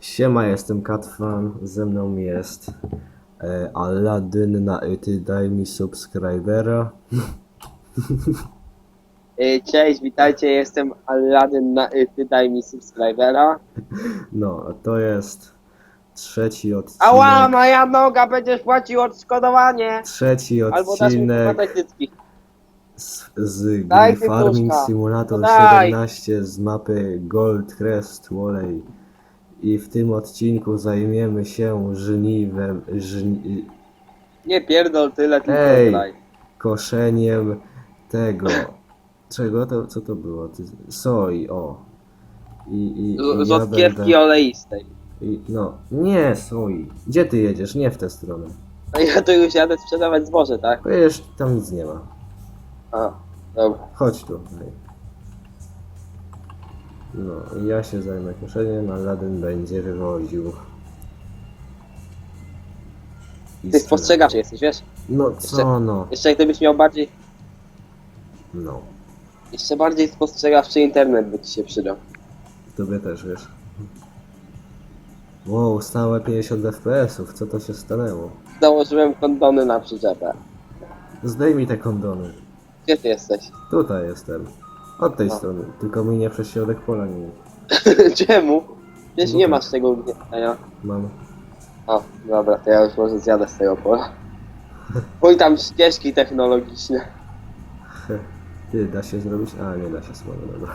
Siema, jestem Katfan, ze mną jest e, Aladdin na ty daj mi subskrybera. Y, Cześć, witajcie, jestem Aladdin na y, daj mi subskrybera. No, a to jest trzeci odcinek. Ała, moja noga, będziesz płacił odszkodowanie! Trzeci Albo dasz mi odcinek cycki. z, z Daj gry Farming tytuszka. Simulator No daj. 17 z mapy Gold Crest. I w tym odcinku zajmiemy się żniwem, żni, Nie pierdol tyle, tylko Ej. koszeniem tego. Czego to, co to było? Ty, soi, o. I, i, Z, i z ja odkiewki będę- oleistej. I, no, nie soi. Gdzie ty jedziesz? Nie w tę stronę. No ja tu już jadę sprzedawać zboże, tak? Powiesz, tam nic nie ma. A, dobra. Chodź tu. Hej. No, i ja się zajmę koszeniem, a Laden będzie wywoził. I Ty sprzedał. spostrzegawczy jesteś, wiesz? No co no? Jeszcze gdybyś miał bardziej, No, jeszcze bardziej spostrzegawczy internet by ci się przydał. tobie też wiesz. Wow, stałe 50 FPS-ów, co to się stanęło? Założyłem kondony na przyczepę. Zdejmij te kondony. Gdzie ty jesteś? Tutaj jestem. Od tej A. strony. Tylko mi nie przez środek pola nie Czemu? Przecież No nie tak. masz tego ugniatania. mam. O, dobra, to ja już może zjadę z tego pola. Pójdź tam ścieżki technologiczne. Ty, da się zrobić? A, nie da się słowo, dobra.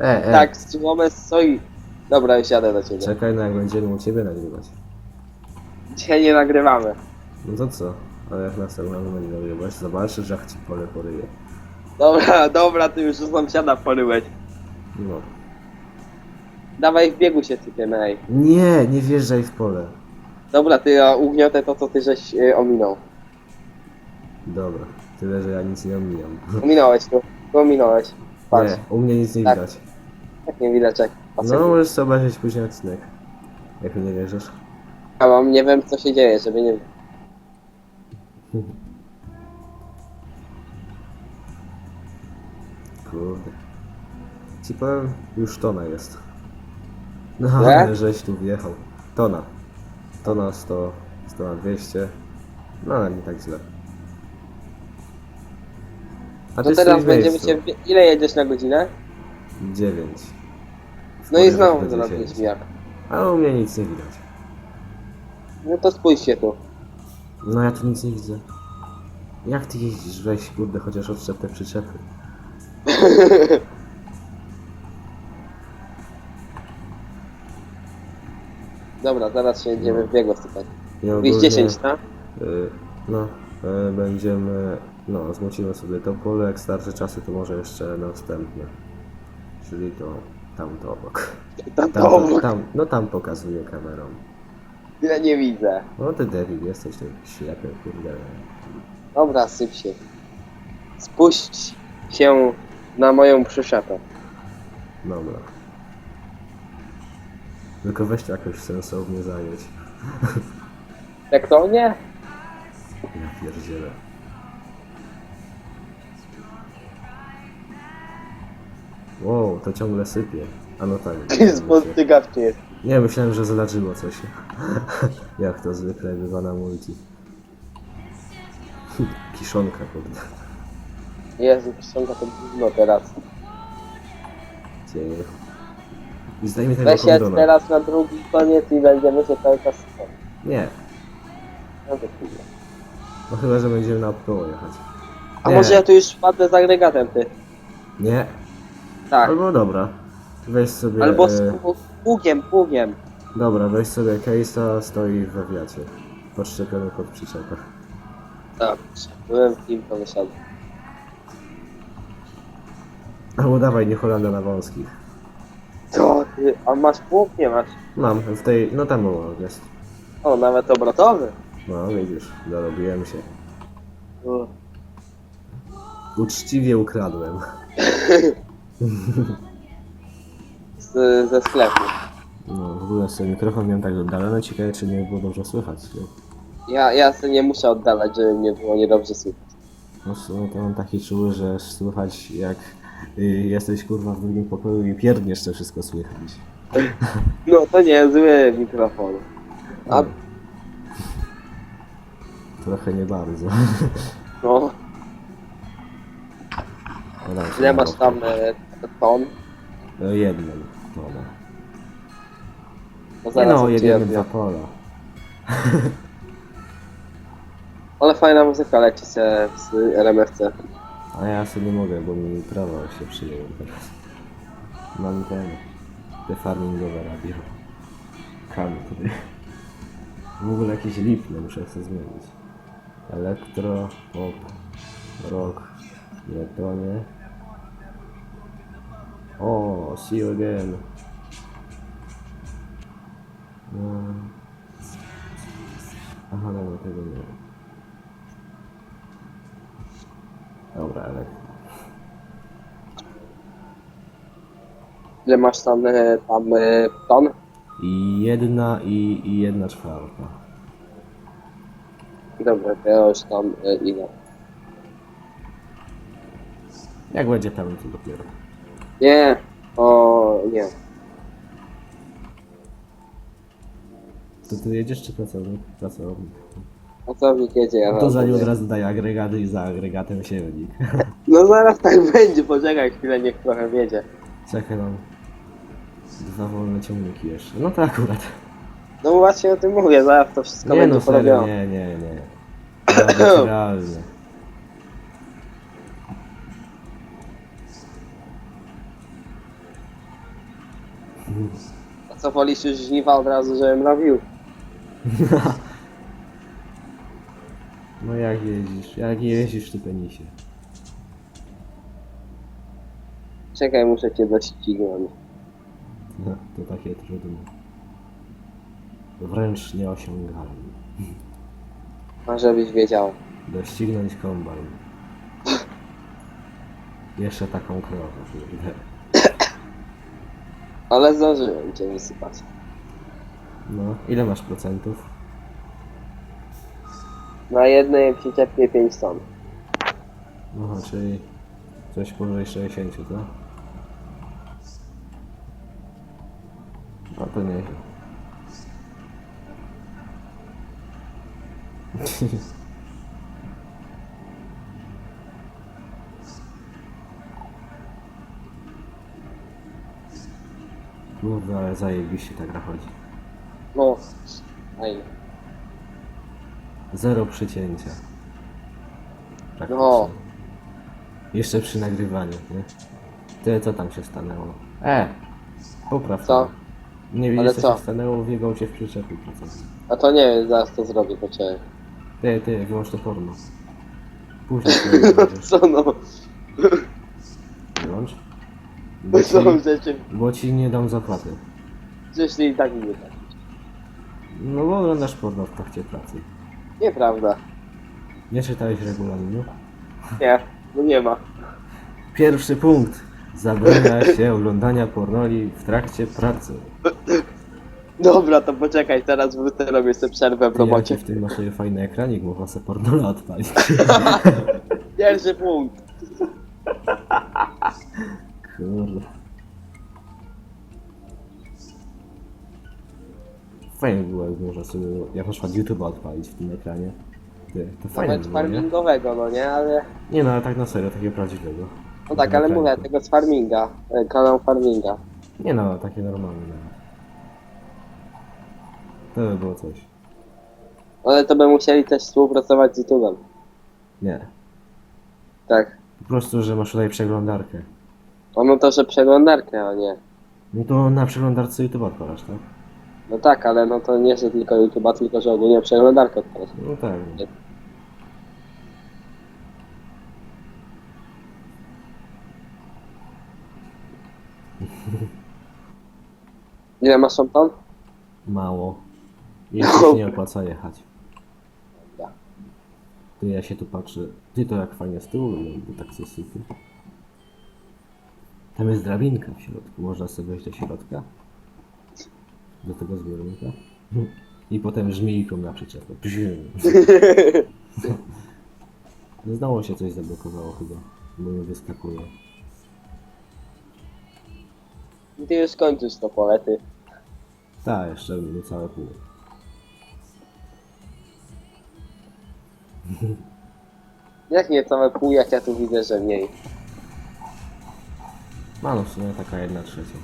E, e, Tak, słomę z soi. Dobra, już jadę do ciebie. czekaj no jak będziemy u ciebie nagrywać. Dzisiaj nie nagrywamy. No to co? Ale jak następnym będzie nagrywać, zobaczysz, że ci pole poryje. Dobra, dobra, ty już u sąsiada poryłeś. No. Dawaj w biegu się sypiemy, ej. Nie, nie wjeżdżaj w pole. Dobra, ty ja ugniotę to, co ty żeś y, ominął. Dobra, tyle, że ja nic nie omijam. Ominąłeś tu, tu ominąłeś. Patrz, Nie, u mnie nic nie Tak. widać. jak nie widać, jak No, możesz sobie obejrzeć później odcinek. Jak mi nie wierzysz. Ja mam, nie wiem co się dzieje, żeby nie... Kurde. Ci powiem, już tona jest. No, Nie? ale żeś tu wjechał. Tona. Tona 100, 100 na 200. No, ale nie tak źle. A No ty teraz stoisz w będziemy miejscu. się... Ile jedziesz na godzinę? 9. No i znowu 10. jak. Ale u mnie nic nie widać. No to spójrzcie tu. No ja tu nic nie widzę. Jak ty jeździsz? Weź kurde, chociaż odczep te przyczepy. Dobra, zaraz się jedziemy w biegu sypać. I ogólnie, 10, tak? y, No, y, będziemy... No, zmucimy sobie to pole, jak starsze czasy, to może jeszcze następne. Czyli to tamto obok. Tam Tam, to obok. tam, no tam pokazuję kamerą. Ja nie widzę. No ty debil, jesteś ty ślepy, kurde. Dobra, syp się. Spuść się na moją przyczepę. Dobra. Tylko weź to jakoś sensownie zająć. Jak to nie? Ja pierdzielę. Wow, to ciągle sypie. A no tak. Spostygawczy jest. Nie, myślałem, że zdarzyło coś. Jak to zwykle bywa na multi. Kiszonka, kurde. Jezu, kiszonka to gówno teraz. Dzieje. I zdejmij tego Weź jedź kondona. teraz na drugi koniec i będziemy się cały czas. Nie, No to chwilę. no chyba, że będziemy na koło jechać. A Nie. może ja tu już wpadnę z agregatem, ty? Nie, Tak. albo dobra. Weź sobie... Albo e, z pługiem, pługiem. Dobra, weź sobie case'a, stoi w awiacie. Podszczepiony pod przyczepę. Tak, byłem w kim to wyszedł. Albo dawaj, nie Holanda na wąskich. Co ty? A masz pług? Nie masz. Mam, w tej, no tam było, jest. O, nawet obrotowy. No, widzisz, dorobiłem się. U. Uczciwie ukradłem. Z, ze sklepu. No, w ogóle sobie mikrofon miałem tak oddalony, ciekawe czy nie było dobrze słychać. Ja, ja sobie nie muszę oddalać, żeby mnie było niedobrze słychać. No sumie to mam taki czuły, że słychać jak y, jesteś kurwa w drugim pokoju i pierdniesz to wszystko słychać. No to nie zły mikrofon. A Trochę nie bardzo. no, No sobie ile masz rok. tam e, ton? No jednym tona. No Nie zaraz no, jedziemy dwa pola. Ale fajna muzyka leci się z RMFC. A ja sobie nie mogę, bo mi prawo się przyjęło teraz. Mam ten, te farmingowe radio. Country. W ogóle jakieś lipne, muszę sobie zmienić. Elektro, pop, rock, to nie? O, see you again. No. Aha, no tego nie. Dobra, elektro. Ile masz tam, e, tam e, ton? I jedna i, i jedna czwarta. Dobra, to ja już tam e, ile? Jak będzie pełny to dopiero. Nie, o nie. To ty jedziesz czy pracownik? Pracownik. Pracownik jedzie, ja No to za tam nie od razu daje agregaty i za agregatem siewnik. No zaraz tak będzie, poczekaj chwilę, niech trochę wiedzie. Czekaj mam. Dwa wolne ciągniki jeszcze. No to akurat. No właśnie o tym mówię, zaraz to wszystko Nie będzie no serio, porobione. nie, nie, nie. Realnie. A co wolisz już żniwa od razu, żebym robił? No jak jeździsz? Jak jeździsz ty penisie? Czekaj, muszę cię doścignąć. No, to takie trudne. Wręcz nieosiągalne. A żebyś wiedział. Doścignąć kombajn. Jeszcze taką krowę. Ale zdążyłem cię wysypać. No, ile masz procentów? Na jednej przyczepie 5 ton. Aha, czyli coś powyżej 60, co? No to nieźle. Kurde, ale zajebiście ta gra chodzi. No, fajnie. Zero przycięcia. Praktycznie. No. Jeszcze przy nagrywaniu, nie? Ty, co tam się stanęło? E! Popraw Co? to. Nie widzisz Ale co, co? się stanęło, wjegał cię w przyczepy procent. A to nie wiem, zaraz to zrobię, poczekaj. Ty, ty, wyłącz to porno. Później wyłączysz. Co no? Bo ci, Są rzeczy, bo ci nie dam zapłaty. jeśli i tak nie tak. No bo oglądasz porno w trakcie pracy. Nieprawda. Nie czytałeś regulaminu? Nie, no nie ma. Pierwszy punkt. Zabrania się oglądania pornoli w trakcie pracy. Dobra, to poczekaj, teraz wrócę, robię sobie przerwę w jaki robocie. w tym masz sobie fajny ekranik, można sobie pornola odpalić. Pierwszy punkt. Kurde. Fajnie było, jak można sobie, jak na przykład YouTube'a odpalić w tym ekranie. Ty, to fajnie Nawet było, nie? farmingowego, no nie, ale... Nie no, ale tak na serio, takiego prawdziwego. No tak, ale mówię, ekraniku. tego z farminga. e, Kanał farminga. Nie no, takie normalne nawet. To by było coś. Ale to by musieli też współpracować z YouTube'em. Nie. Tak. Po prostu, że masz tutaj przeglądarkę. O, no to, że przeglądarkę, a nie. No to na przeglądarce YouTube'a odpalasz, tak? No tak, ale no to nie, że tylko YouTube'a, tylko że ogólnie przeglądarkę odpalasz. No tak. No. Ile masz tam ton? Mało. Jeszcze nie opłaca jechać. Dobra. Ty ja się tu patrzę. Ty to jak fajnie z tyłu wygląda, tak sypy. Tam jest drabinka w środku. Można sobie wejść do środka. Do tego zbiornika. I potem żmijką na przyczepę. Znowu się coś zablokowało chyba, bo mi wyskakuje. Ty już kończysz to pole, ty. Tak, jeszcze niecałe pół. Jak nie całe pół, jak ja tu widzę, że mniej. No, no w sumie taka jedna trzecia.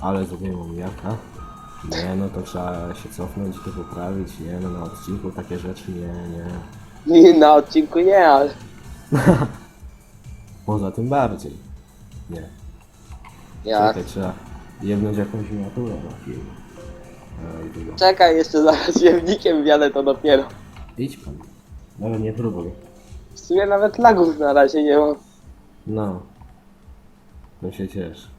Ale zrobiłem jaka? Nie, no to trzeba się cofnąć i to poprawić. Nie, no na odcinku takie rzeczy nie, nie. Nie, na odcinku nie, ale... Poza tym bardziej. Nie. Jak? Trzeba jebnąć jakąś miniaturę na film. E, i tego. Czekaj, jeszcze zaraz jemnikiem wjadę to dopiero. Idź pan. Nawet nie próbuj. W sumie nawet lagów na razie nie mam. No. To się ciesz.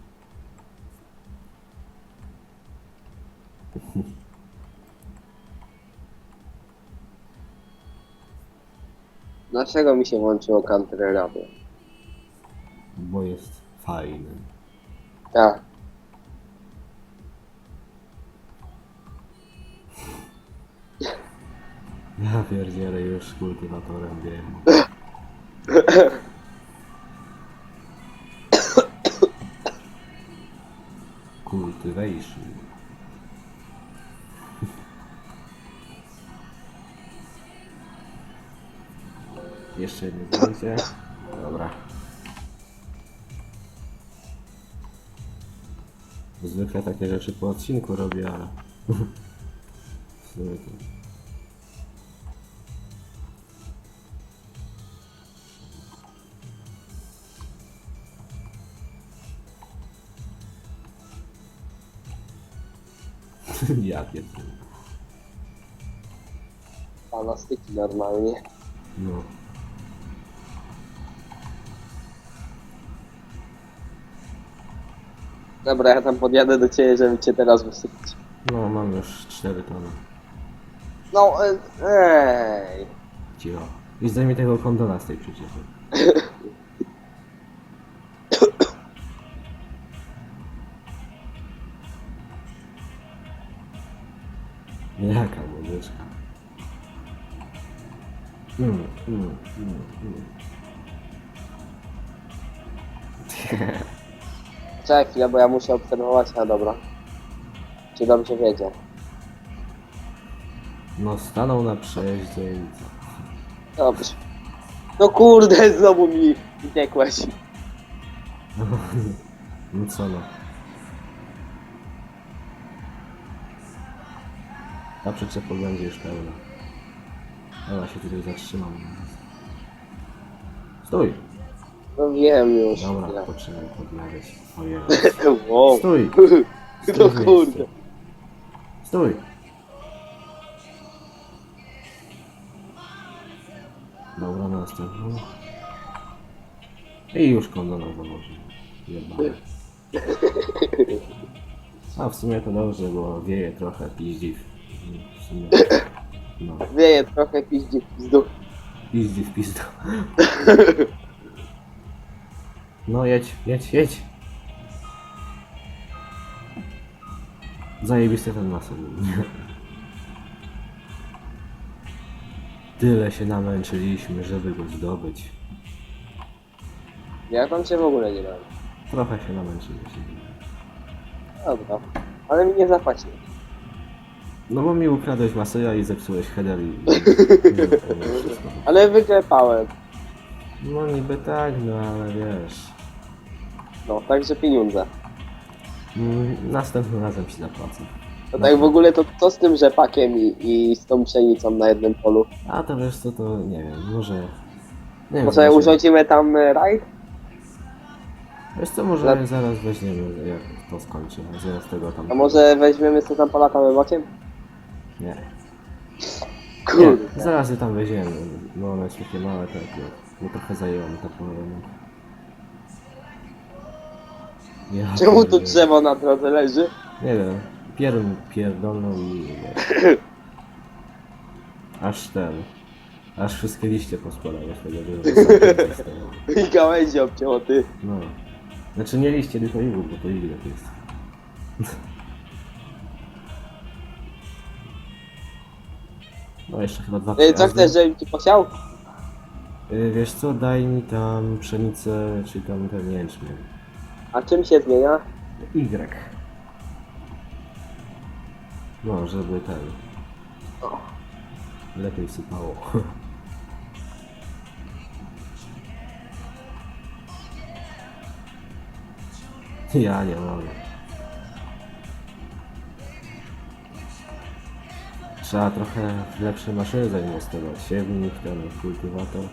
Dlaczego mi się włączyło country radio? Bo jest fajny. Tak. Ja pierdzielę już kultywatorem wiem. Cultivation. Jeszcze jedno zdjęcie. Dobra. Zwykle takie rzeczy po odcinku robię, ale... W sumie to... ja pierdolę. Panastyki normalnie. No. Dobra, ja tam podjadę do ciebie, żeby cię teraz wysypać. No, mam już 4 tony. No, e, ej. Cicho. I zdejmij tego kondona z tej przyczepy. Mm, mm, mm, mm. Czekaj chwilę, bo ja muszę obserwować, a dobra. Czy dobrze wiedzie? No stanął na przejeździe i co? Dobrze. No kurde, znowu mi uciekłeś. No co no. Ta przyczepa będzie już pełna. Dobra, się tutaj zatrzymam. Stój! No wiem już. Dobra, potrzebujemy podmawiać. Ojej. Wow. Stój! No kurde. Stój! Dobra, następną. I już kondona założył. Jebany. A w sumie to dobrze, bo wieje trochę piździw. W sumie. Wieje trochę piździ w pizdu. piździw pizdo. No jedź, jedź, jedź. Zajebisty ten masę. Tyle się namęczyliśmy, żeby go zdobyć. Ja tam cię w ogóle nie mam. Trochę się namęczyliśmy. Dobra. Ale mi nie zapłaci. No bo mi ukradłeś maseja i zepsułeś header i... Ale wyklepałem. No niby tak, no ale wiesz... No, także pieniądze. Mm, Następnym razem ci zapłacę. To tak w ogóle to co z tym rzepakiem i, i z tą pszenicą na jednym polu? A to wiesz co, to nie wiem, może... Nie wiem, Może urządzimy tam e, rajd? Wiesz co, może Dla- zaraz weźmiemy, jak to skończymy, zaraz tego tam... A może weźmiemy sobie tam polatamy bokiem? Nie. Nie, Kurde. zaraz je tam weźmiemy, no one są takie małe takie, bo trochę zajęło mi to powiem. Ja Czemu pierdzielę. drzewo na drodze leży? Nie wiem, pierdol pierdolną i wiesz. Aż ten, aż wszystkie liście pospadały z tego, tego. I gałęzi obcięło ty. No. Znaczy nie liście, tylko igły, bo to igły to jest. No jeszcze chyba dwa Y, Co chcesz, żebym ci posiał? Y, Wiesz co, daj mi tam pszenicę, czy tam ten jęczmień. A czym się zmienia? Y. No, żeby ten... O. Lepiej sypało. Ja nie mogę. Trzeba trochę lepsze maszyny zainwestować. Siewnik, ten kultywator.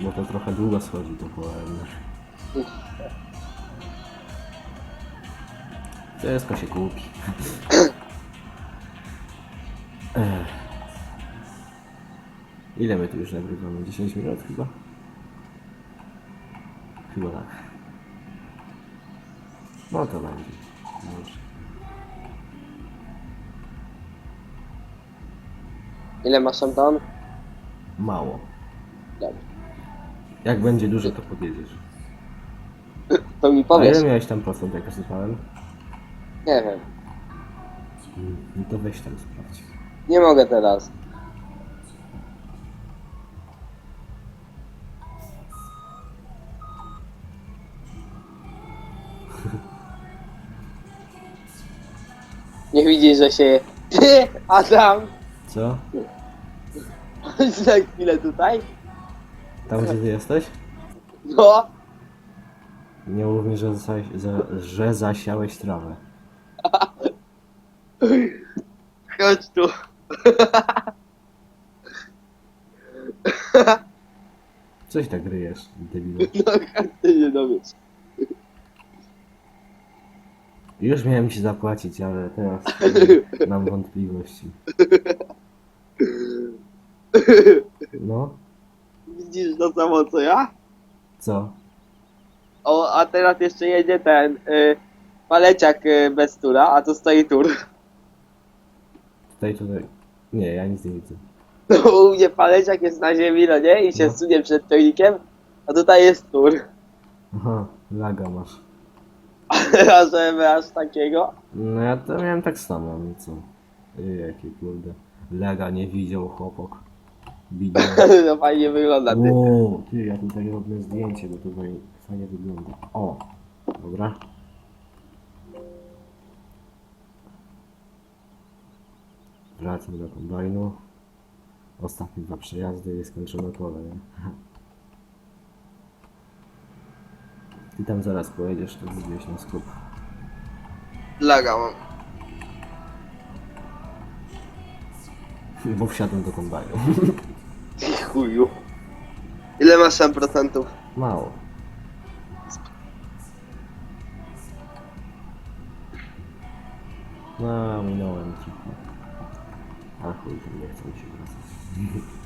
Bo to trochę długo schodzi to połem. Wszystko się kupi. Ile my tu już nagrywamy? 10 minut chyba? Chyba tak. No to będzie. Dobrze. Ile masz tam ton? Mało. Jak będzie dużo, to podjedziesz. To mi A ile miałeś tam procent, jak sypałem? Nie wiem. No to weź tam sprawdź. Nie mogę teraz. Nie widzisz, że się... Ty, Adam! Co? Chodź za chwilę tutaj. Tam gdzie ty jesteś? No. Nie mów mi, że, zasiałeś, za, że zasiałeś trawę. Chodź tu. Coś tak ryjesz, debilu. No, jak ty nie dowiesz. Już miałem ci zapłacić, ale teraz mam wątpliwości. No, Widzisz to samo co ja? co? O, a teraz jeszcze jedzie ten y, paleciak y, bez tura, a tu stoi tur. Tutaj, tutaj. Nie, ja nic nie widzę. No, u mnie paleciak jest na ziemi, no nie? I się No. sunie przed czujnikiem, a tutaj jest tur. Aha, laga masz. A żeby aż takiego? No ja to miałem tak samo, no co? Ej, Jakie kurde. Lega nie widział chłopak. Widział. No fajnie wygląda ty. O, ty, ja tutaj robię zdjęcie, bo tutaj fajnie wygląda. O, dobra. Wracam do kombajnu. Ostatnie dwa przejazdy i skończone pole, nie? Ty tam zaraz pojedziesz, to gdzieś na skup. Laga mam. Bo wsiadłem do kombajnu. Chuju. Ile masz tam procentów? Mało. No, minąłem trochę. A chuj, nie chcę mi się wracać.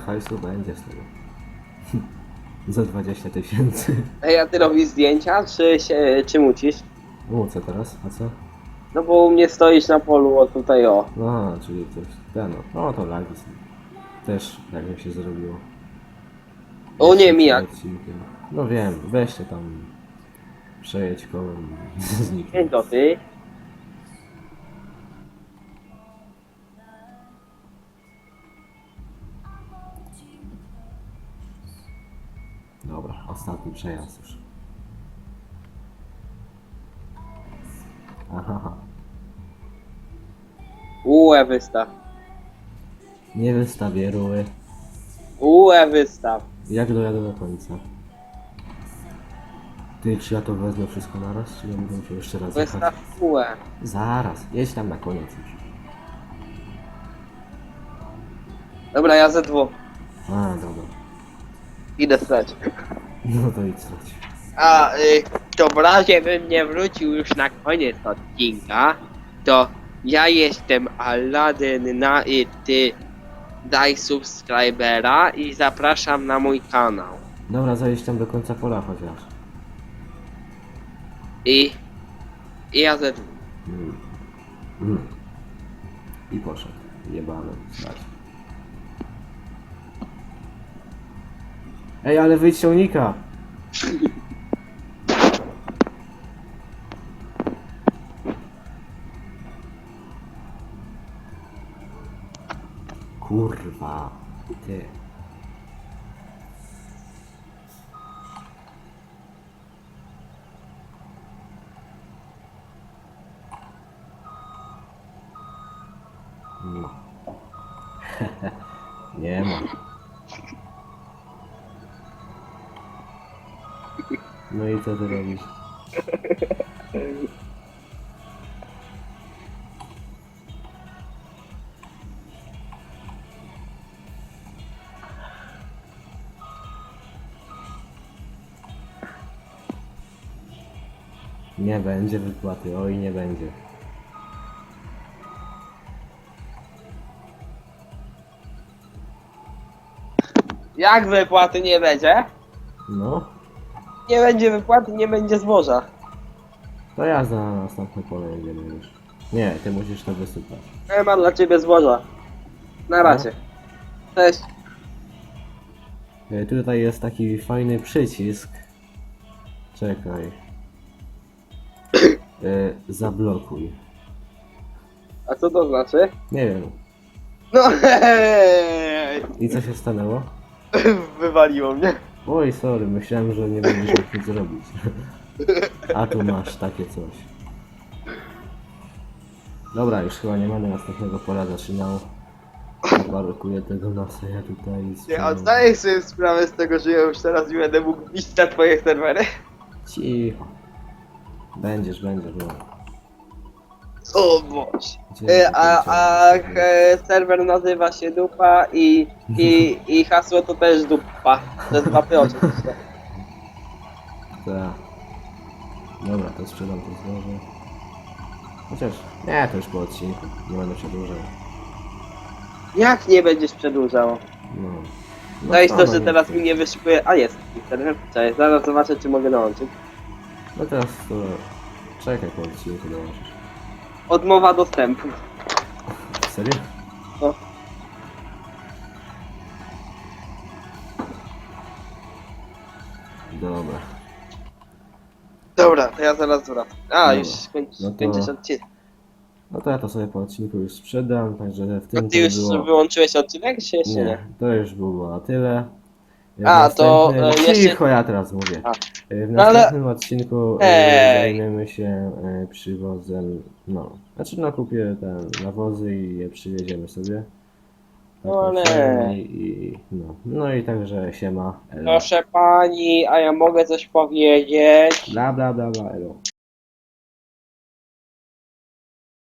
hajsu będzie z tego. Za 20 tysięcy. Ej, a ty robisz zdjęcia, czy się, czy mucisz? O, co teraz? A co? No bo u mnie stoisz na polu, o tutaj o. No, czyli coś. Ten, no, no to lagi są. Też jak mi się zrobiło. O nie, mijak. Odcinkiem. No wiem, weźcie tam. Przejedź kołem zniknij. Dzień to Dobra, ostatni przejazd już. Aha, Ułe wystaw. nie wystawię ruły. Ułe wystaw. Jak dojadę do końca? Ty, czy ja to wezmę wszystko naraz, czy ja będę musiał jeszcze raz jechać? Wystaw ułe. Zaraz, jedź tam na koniec już. Dobra, ja ze dwóch. A, dobra. Idę stać. No to idź stać. A y, to w razie bym nie wrócił już na koniec odcinka, to ja jestem Aladdin na i ty daj subskrybera i zapraszam na mój kanał. Dobra, zajedź tam do końca pola chociaż. I, i ja ze. Mm. Mm. I poszedł. Jebany. Ej, ale wyjdź z ciągnika! Kurwa. Ty. No. Nie ma. Co ty robisz? Nie będzie wypłaty, oj nie będzie. Jak wypłaty nie będzie? No, Nie będzie wypłaty, nie będzie zboża. to ja na następne pole jedziemy już. Nie, ty musisz to wysypać. Nie ma dla ciebie zboża. Na razie. Cześć. E, Tutaj jest taki fajny przycisk. Czekaj. E, zablokuj. A co to znaczy? Nie wiem. No hej! I co się stanęło? Wywaliło mnie. Oj, sorry, myślałem, że nie będziesz mógł nic zrobić. A tu masz takie coś. Dobra, już chyba nie będę następnego pola zaczynał. Parkuję tego nosa, ja tutaj... Nie, strzelam. zdajesz sobie sprawę z tego, że ja już teraz nie będę mógł bić na twoje serwery? Cicho. Będziesz, będziesz, no. O Boże. E, A, a e, serwer nazywa się dupa i, i, i hasło to też dupa. To jest dwa P oczywiście. Tak. Dobra, to sprzedam to zboże. Chociaż, nie, to już po odcinku. Nie będę przedłużał. Jak nie będziesz przedłużał? No. no i to, że teraz mi nie wyszukuje. A jest, serwer. Cześć, zaraz zobaczę czy mogę dołączyć. No teraz to... Czekaj po odcinku dołączysz. Odmowa dostępu. Serio? No. Dobra. Dobra, to ja zaraz wracam. A, Dobra. już kończ, No to- odcinek. No to ja to sobie po odcinku już sprzedam, także w A tym ty już było... wyłączyłeś odcinek, czy jeszcze nie? Nie, to już było na tyle. A, to, następnym- e, jeszcze- Cicho, ja teraz mówię. A. E, W No ale- następnym odcinku e, Ej. zajmiemy się e, przywozem, no, znaczy no kupię ten nawozy i je przywieziemy sobie. Tak, No ale- fajnie I, no, no i także siema, elo. Proszę pani, a ja mogę coś powiedzieć? Bla bla bla bla, elo.